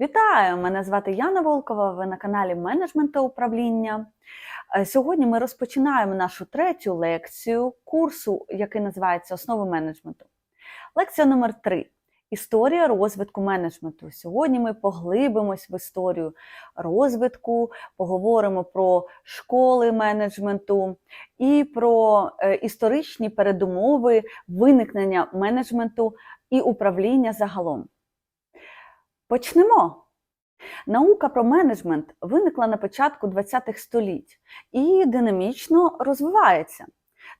Вітаю! Мене звати Яна Волкова. Ви на каналі Менеджмент та управління. Е, Сьогодні ми розпочинаємо нашу третю лекцію курсу, який називається Основи менеджменту. Лекція номер 3 Історія розвитку менеджменту. Сьогодні ми поглибимось в історію розвитку, поговоримо про школи менеджменту і про е, історичні передумови виникнення менеджменту і управління загалом. Почнемо. Наука про менеджмент виникла на початку ХХ століть і динамічно розвивається.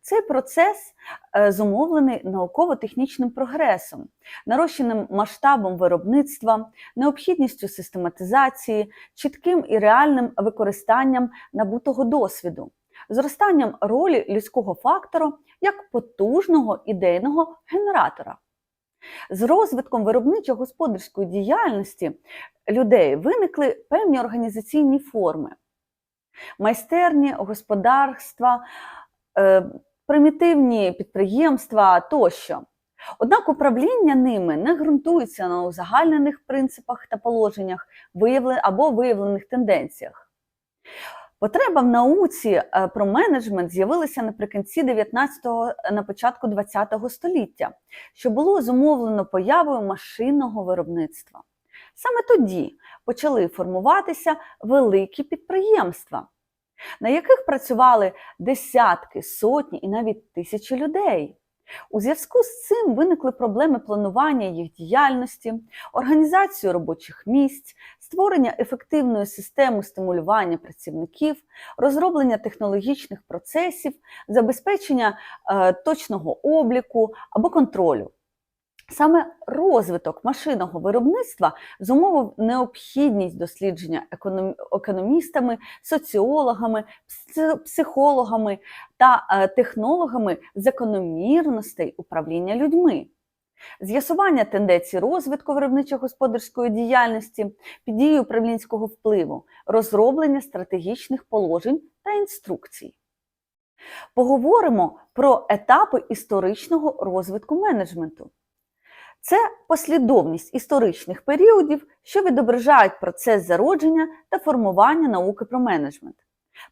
Цей процес е, зумовлений науково-технічним прогресом, нарощеним масштабом виробництва, необхідністю систематизації, чітким і реальним використанням набутого досвіду, зростанням ролі людського фактора як потужного ідейного генератора. З розвитком виробничо-господарської діяльності людей виникли певні організаційні форми: майстерні, господарства, е, примітивні підприємства тощо. Однак управління ними не ґрунтується на узагальнених принципах та положеннях або виявлених тенденціях. Потреба в науці е, про менеджмент з'явилася наприкінці 19-го, на початку 20-го століття, що було зумовлено появою машинного виробництва. Саме тоді почали формуватися великі підприємства, на яких працювали десятки, сотні і навіть тисячі людей. У зв'язку з цим виникли проблеми планування їх діяльності, організацію робочих місць, створення ефективної системи стимулювання працівників, розроблення технологічних процесів, забезпечення е, точного обліку або контролю. Саме розвиток машинного виробництва зумовив необхідність дослідження економістами, соціологами, психологами та е, технологами закономірностей управління людьми. З'ясування тенденцій розвитку виробничо-господарської діяльності під дією управлінського впливу, розроблення стратегічних положень та інструкцій. Поговоримо про етапи історичного розвитку менеджменту. Це послідовність історичних періодів, що відображають процес зародження та формування науки про менеджмент.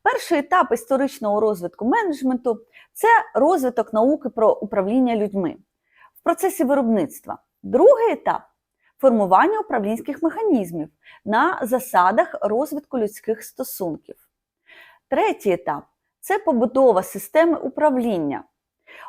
Перший етап історичного розвитку менеджменту це розвиток науки про управління людьми в процесі виробництва. Другий етап формування управлінських механізмів на засадах розвитку людських стосунків. Третій етап це побудова системи управління,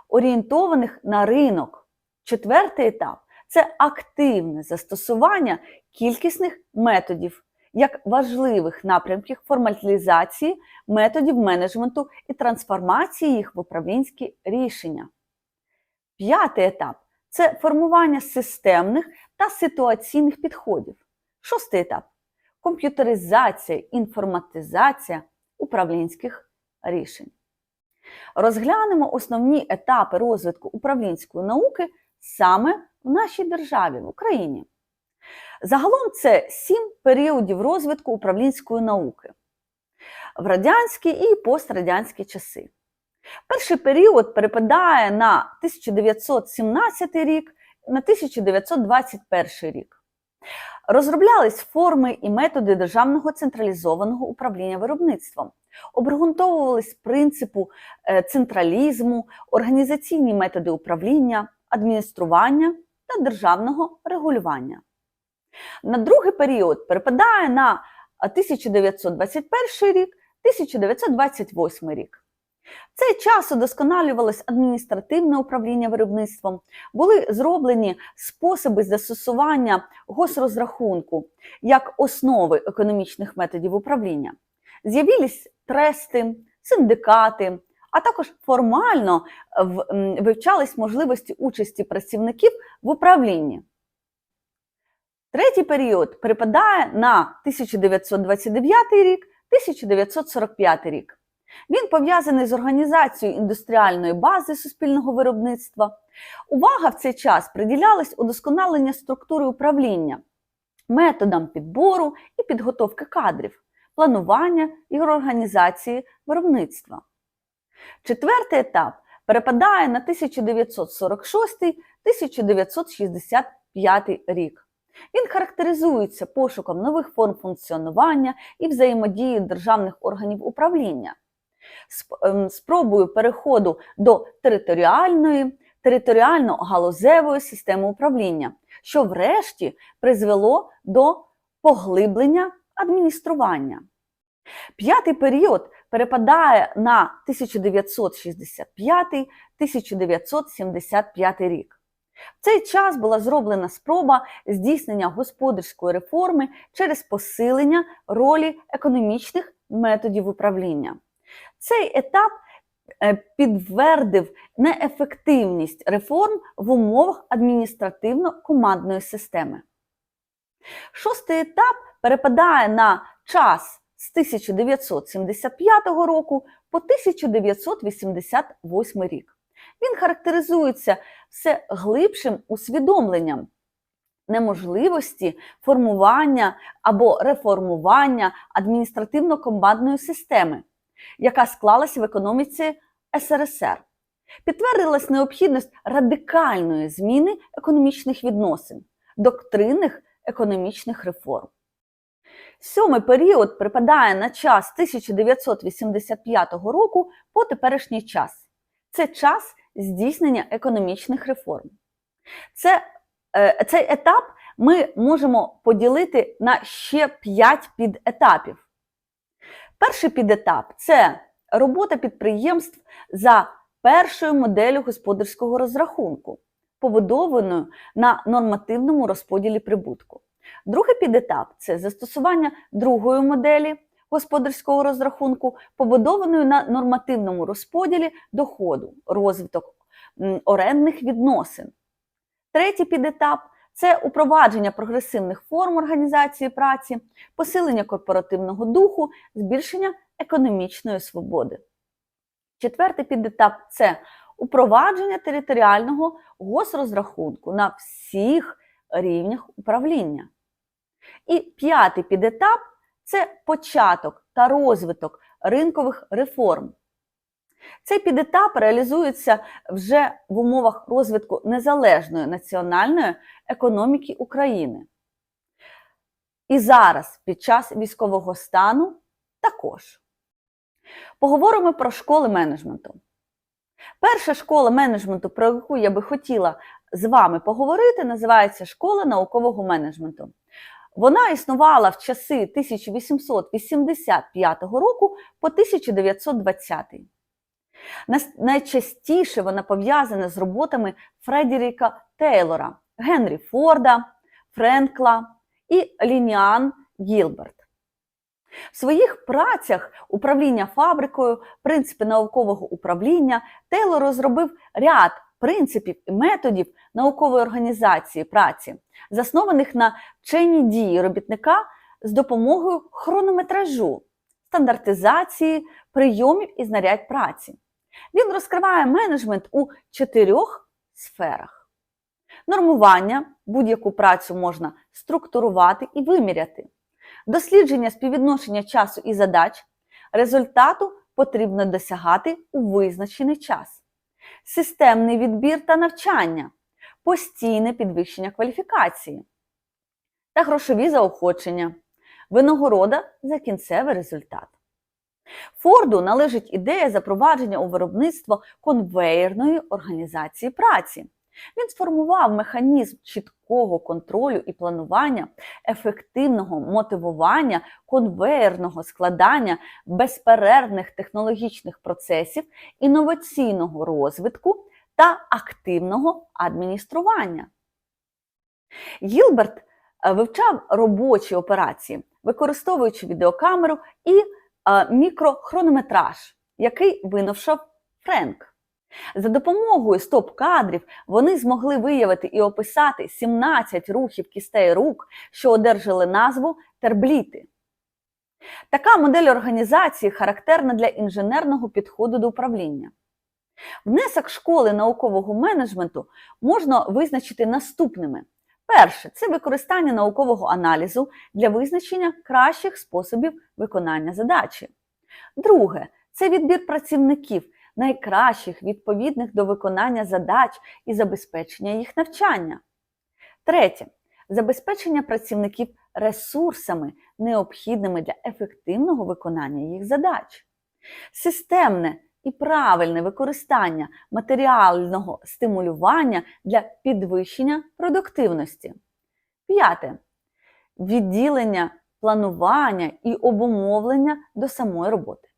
орієнтованих на ринок. Четвертий етап це активне застосування кількісних методів як важливих напрямків формалізації методів менеджменту і трансформації їх в управлінські рішення. П'ятий етап це формування системних та ситуаційних підходів. Шостий етап комп'ютеризація, інформатизація управлінських рішень. Розглянемо основні етапи розвитку управлінської науки саме в нашій державі, в Україні. Загалом це сім періодів розвитку управлінської науки в радянські і пострадянські часи. Перший період перепадає на 1917 рік, на 1921 рік. Розроблялись форми і методи державного централізованого управління виробництвом, обґрунтовувались принципу е, централізму, організаційні методи управління, адміністрування та державного регулювання. На другий період перепадає на 1921 рік, 1928 рік. В цей час удосконалювалось адміністративне управління виробництвом, були зроблені способи застосування госрозрахунку як основи економічних методів управління. З'явились трести, синдикати, а також формально вивчались можливості участі працівників в управлінні. Третій період припадає на 1929 рік, 1945 рік. Він пов'язаний з організацією індустріальної бази суспільного виробництва. Увага в цей час приділялась удосконаленню структури управління, методам підбору і підготовки кадрів, планування і організації виробництва. Четвертий етап перепадає на 1946-1965 рік. Він характеризується пошуком нових форм функціонування і взаємодії державних органів управління, ем, спробою переходу до територіальної, територіально-галузевої системи управління, що врешті призвело до поглиблення адміністрування. П'ятий період перепадає на 1965-1975 рік. В цей час була зроблена спроба здійснення господарської реформи через посилення ролі економічних методів управління. Цей етап е, підтвердив неефективність реформ в умовах адміністративно-командної системи. Шостий етап перепадає на час з 1975 року по 1988 рік. Він характеризується все глибшим усвідомленням неможливості формування або реформування адміністративно-командної системи, яка склалася в економіці СРСР. Підтвердилась необхідність радикальної зміни економічних відносин, доктринних економічних реформ. Сьомий період припадає на час 1985 року по теперішній час. Це час здійснення економічних реформ. Це, е, цей етап ми можемо поділити на ще 5 підетапів. Перший підетап це робота підприємств за першою моделлю господарського розрахунку, побудованою на нормативному розподілі прибутку. Другий підетап це застосування другої моделі господарського розрахунку, побудованої на нормативному розподілі доходу, розвиток орендних відносин. Третій підетап це упровадження прогресивних форм організації праці, посилення корпоративного духу, збільшення економічної свободи. Четвертий підетап це упровадження територіального госрозрахунку на всіх рівнях управління. І п'ятий підетап це початок та розвиток ринкових реформ. Цей підетап реалізується вже в умовах розвитку незалежної національної економіки України. І зараз, під час військового стану, також. Поговоримо про школи менеджменту. Перша школа менеджменту, про яку я би хотіла з вами поговорити, називається Школа наукового менеджменту. Вона існувала в часи 1885 року по 1920. Найчастіше вона пов'язана з роботами Фредеріка Тейлора, Генрі Форда, Френкла і Лініан Гілберт. В своїх працях управління фабрикою, принципи наукового управління Тейлор розробив ряд принципів і методів наукової організації праці, заснованих на вченні дії робітника з допомогою хронометражу, стандартизації прийомів і знарядь праці. Він розкриває менеджмент у чотирьох сферах. Нормування будь-яку працю можна структурувати і виміряти. Дослідження співвідношення часу і задач результату потрібно досягати у визначений час. Системний відбір та навчання, постійне підвищення кваліфікації та грошові заохочення, винагорода за кінцевий результат. Форду належить ідея запровадження у виробництво конвейерної організації праці. Він сформував механізм чіткого контролю і планування, ефективного мотивування, конвеєрного складання безперервних технологічних процесів, інноваційного розвитку та активного адміністрування. Гілберт е, вивчав робочі операції, використовуючи відеокамеру і е, мікрохронометраж, який винайшов Френк. За допомогою стоп-кадрів вони змогли виявити і описати 17 рухів кістей рук, що одержали назву тербліти. Така модель організації характерна для інженерного підходу до управління. Внесок школи наукового менеджменту можна визначити наступними. Перше це використання наукового аналізу для визначення кращих способів виконання задачі. Друге це відбір працівників, найкращих відповідних до виконання задач і забезпечення їх навчання. Третє забезпечення працівників ресурсами, необхідними для ефективного виконання їх задач, системне і правильне використання матеріального стимулювання для підвищення продуктивності. П'яте. Відділення планування і обумовлення до самої роботи.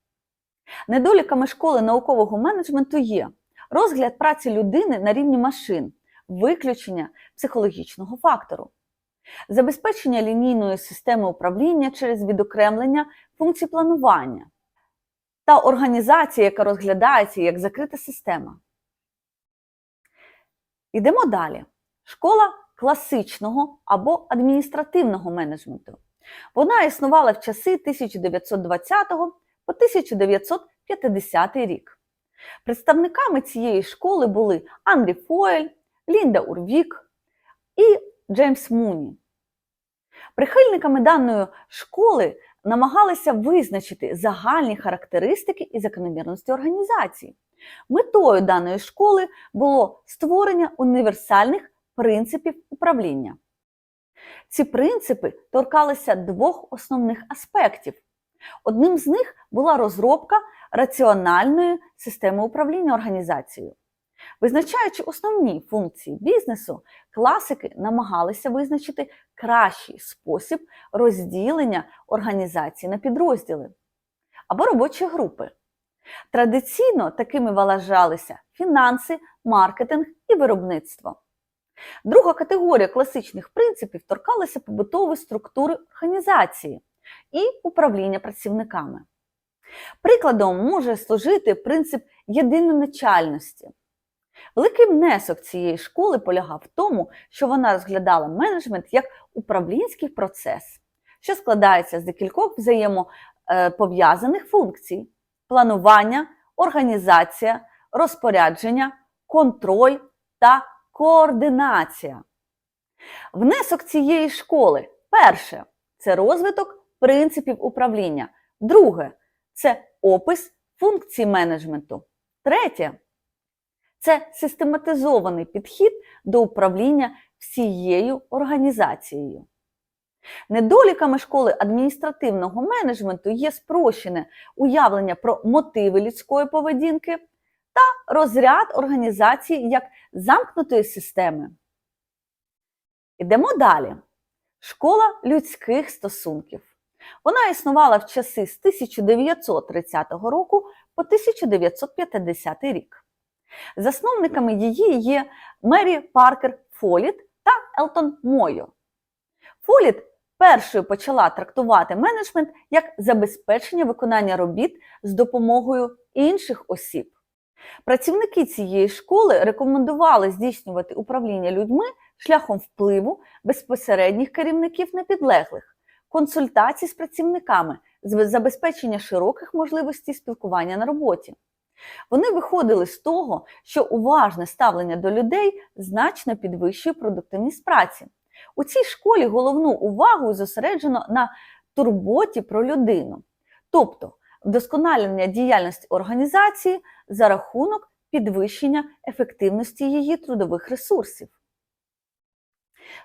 Недоліками школи наукового менеджменту є розгляд праці людини на рівні машин, виключення психологічного фактору, забезпечення лінійної системи управління через відокремлення функцій планування та організація, яка розглядається як закрита система. Йдемо далі. Школа класичного або адміністративного менеджменту. Вона існувала в часи 1920 по 1950 рік. Представниками цієї школи були Андрі Фойль, Лінда Урвік і Джеймс Муні. Прихильниками даної школи намагалися визначити загальні характеристики і закономірності організації. Метою даної школи було створення універсальних принципів управління. Ці принципи торкалися двох основних аспектів. Одним з них була розробка раціональної системи управління організацією. Визначаючи основні функції бізнесу, класики намагалися визначити кращий спосіб розділення організації на підрозділи або робочі групи. Традиційно такими вважалися фінанси, маркетинг і виробництво. Друга категорія класичних принципів торкалася побутової структури організації і управління працівниками. Прикладом може служити принцип єдиноначальності. Великий внесок цієї школи полягав в тому, що вона розглядала менеджмент як управлінський процес, що складається з декількох взаємопов'язаних функцій: планування, організація, розпорядження, контроль та координація. Внесок цієї школи перше це розвиток принципів управління. Друге це опис функцій менеджменту. Третє це систематизований підхід до управління всією організацією. Недоліками школи адміністративного менеджменту є спрощене уявлення про мотиви людської поведінки та розряд організації як замкнутої системи. Ідемо далі. Школа людських стосунків. Вона існувала в часи з 1930 року по 1950 рік. Засновниками її є Мері Паркер Фоліт та Елтон Мойо. Фоліт першою почала трактувати менеджмент як забезпечення виконання робіт з допомогою інших осіб. Працівники цієї школи рекомендували здійснювати управління людьми шляхом впливу безпосередніх керівників на підлеглих, консультацій з працівниками, забезпечення широких можливостей спілкування на роботі. Вони виходили з того, що уважне ставлення до людей значно підвищує продуктивність праці. У цій школі головну увагу зосереджено на турботі про людину, тобто вдосконалення діяльності організації за рахунок підвищення ефективності її трудових ресурсів.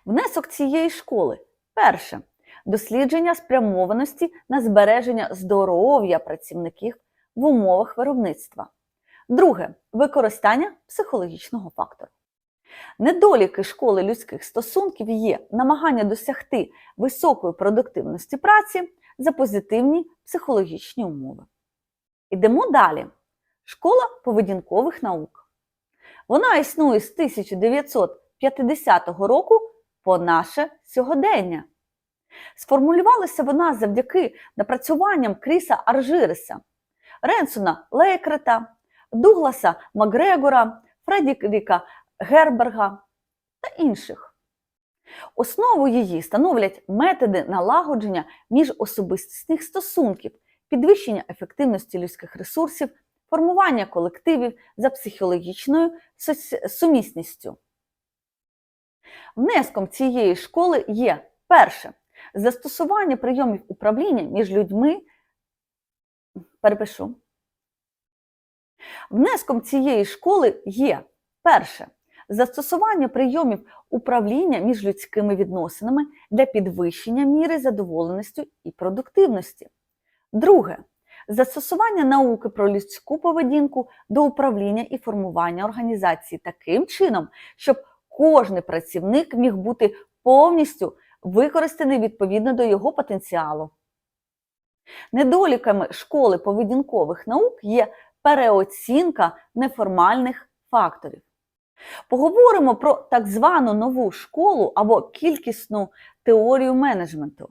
Внесок цієї школи перше дослідження спрямованості на збереження здоров'я працівників в умовах виробництва. Друге використання психологічного фактору. Недоліки школи людських стосунків є намагання досягти високої продуктивності праці за позитивні психологічні умови. Ідемо далі. Школа поведінкових наук. Вона існує з 1950 року по наше сьогодення. Сформулювалася вона завдяки напрацюванням Кріса Аржириса, Ренсона Лейкрета, Дугласа Макгрегора, Фредеріка Герберга та інших. Основу її становлять методи налагодження міжособистісних стосунків, підвищення ефективності людських ресурсів, формування колективів за психологічною сумісністю. Внеском цієї школи є перше застосування прийомів управління між людьми. Перепишу. Внеском цієї школи є перше застосування прийомів управління між людськими відносинами для підвищення міри задоволеності і продуктивності. Друге застосування науки про людську поведінку до управління і формування організації таким чином, щоб кожний працівник міг бути повністю використаний відповідно до його потенціалу. Недоліками школи поведінкових наук є переоцінка неформальних факторів. Поговоримо про так звану нову школу або кількісну теорію менеджменту.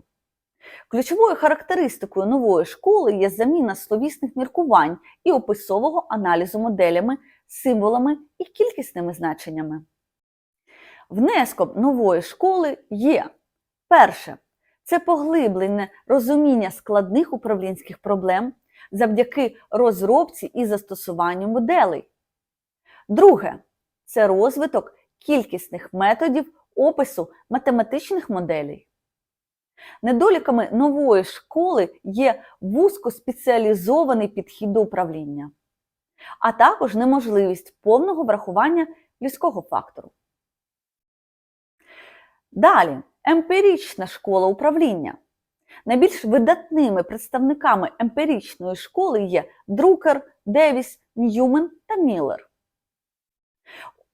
Ключовою характеристикою нової школи є заміна словісних міркувань і описового аналізу моделями, символами і кількісними значеннями. Внеском нової школи є перше це поглиблене розуміння складних управлінських проблем завдяки розробці і застосуванню моделей. Друге це розвиток кількісних методів опису математичних моделей. Недоліками нової школи є вузькоспеціалізований підхід до управління, а також неможливість повного врахування людського фактору. Далі емпірична школа управління. Найбільш видатними представниками емпіричної школи є Друкер, Девіс, Ньюмен та Міллер.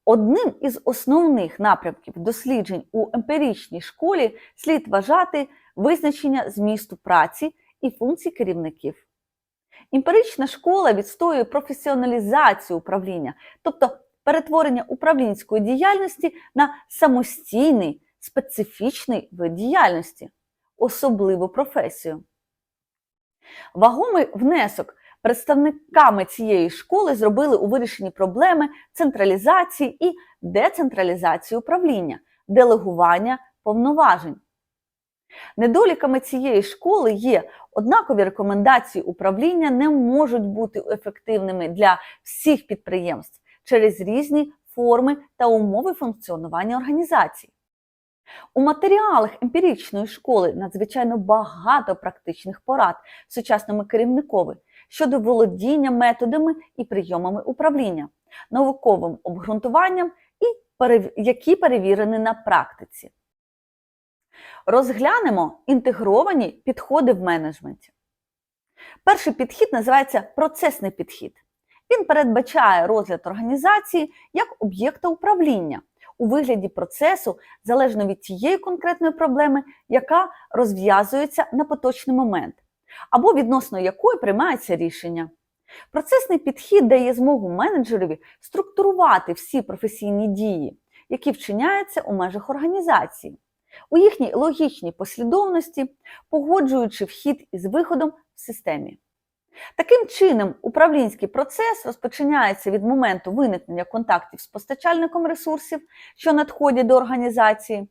Одним із основних напрямків досліджень у емпіричній школі слід вважати визначення змісту праці і функцій керівників. Емпірична школа відстоює професіоналізацію управління, тобто перетворення управлінської діяльності на самостійний специфічний вид діяльності, особливу професію. Вагомий внесок представниками цієї школи зробили у вирішенні проблеми централізації і децентралізації управління, делегування повноважень. Недоліками цієї школи є однакові рекомендації управління не можуть бути ефективними для всіх підприємств через різні форми та умови функціонування організацій. У матеріалах емпіричної школи надзвичайно багато практичних порад сучасному керівникові щодо володіння методами і прийомами управління, науковим обґрунтуванням, і які перевірені на практиці. Розглянемо інтегровані підходи в менеджменті. Перший підхід називається процесний підхід. Він передбачає розгляд організації як об'єкта управління у вигляді процесу залежно від тієї конкретної проблеми, яка розв'язується на поточний момент, або відносно якої приймається рішення. Процесний підхід дає змогу менеджерові структурувати всі професійні дії, які вчиняються у межах організації, у їхній логічній послідовності, погоджуючи вхід із виходом в системі. Таким чином, управлінський процес розпочинається від моменту виникнення контактів з постачальником ресурсів, що надходять до організації,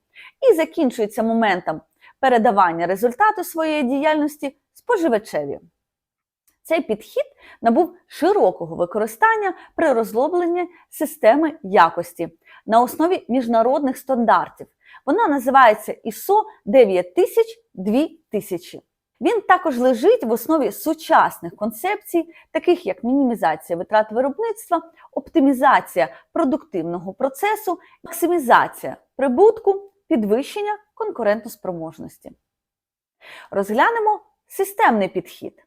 і закінчується моментом передавання результату своєї діяльності споживачеві. Цей підхід набув широкого використання при розробленні системи якості на основі міжнародних стандартів. Вона називається ISO 9000-2000. Він також лежить в основі сучасних концепцій, таких як мінімізація витрат виробництва, оптимізація продуктивного процесу, максимізація прибутку, підвищення конкурентоспроможності. Розглянемо системний підхід.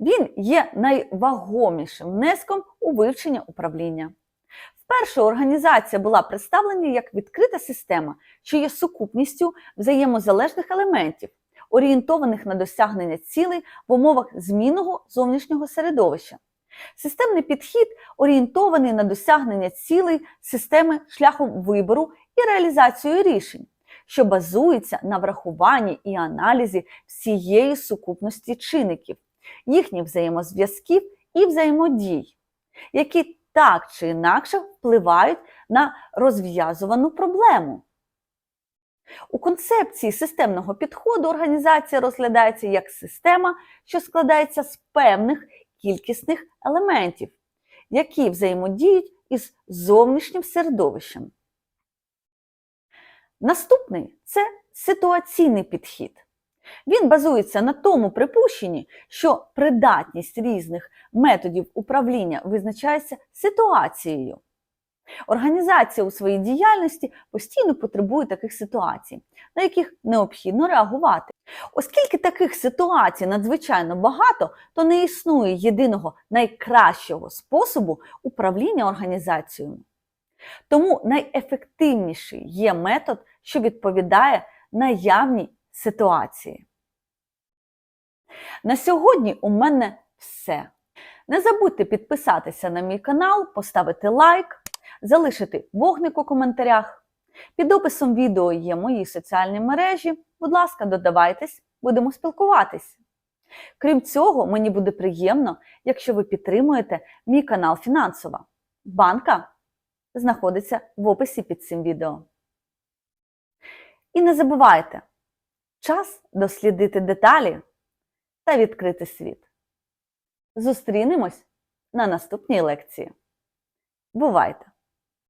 Він є найвагомішим внеском у вивчення управління. Вперше організація була представлена як відкрита система, що є сукупністю взаємозалежних елементів орієнтованих на досягнення цілей в умовах змінного зовнішнього середовища. Системний підхід орієнтований на досягнення цілей системи шляхом вибору і реалізацію рішень, що базується на врахуванні і аналізі всієї сукупності чинників, їхніх взаємозв'язків і взаємодій, які так чи інакше впливають на розв'язувану проблему. У концепції системного підходу організація розглядається як система, що складається з певних кількісних елементів, які взаємодіють із зовнішнім середовищем. Наступний це ситуаційний підхід. Він базується на тому припущенні, що придатність різних методів управління визначається ситуацією. Організація у своїй діяльності постійно потребує таких ситуацій, на яких необхідно реагувати. Оскільки таких ситуацій надзвичайно багато, то не існує єдиного найкращого способу управління організацією. Тому найефективніший є метод, що відповідає наявній ситуації. На сьогодні у мене все. Не забудьте підписатися на мій канал, поставити лайк, залишити вогник у коментарях. Під описом відео є мої соціальні мережі. Будь ласка, додавайтесь, будемо спілкуватись. Крім цього, мені буде приємно, якщо ви підтримуєте мій канал фінансово. Банка знаходиться в описі під цим відео. І не забувайте, час дослідити деталі та відкрити світ. Зустрінемось на наступній лекції. Бувайте!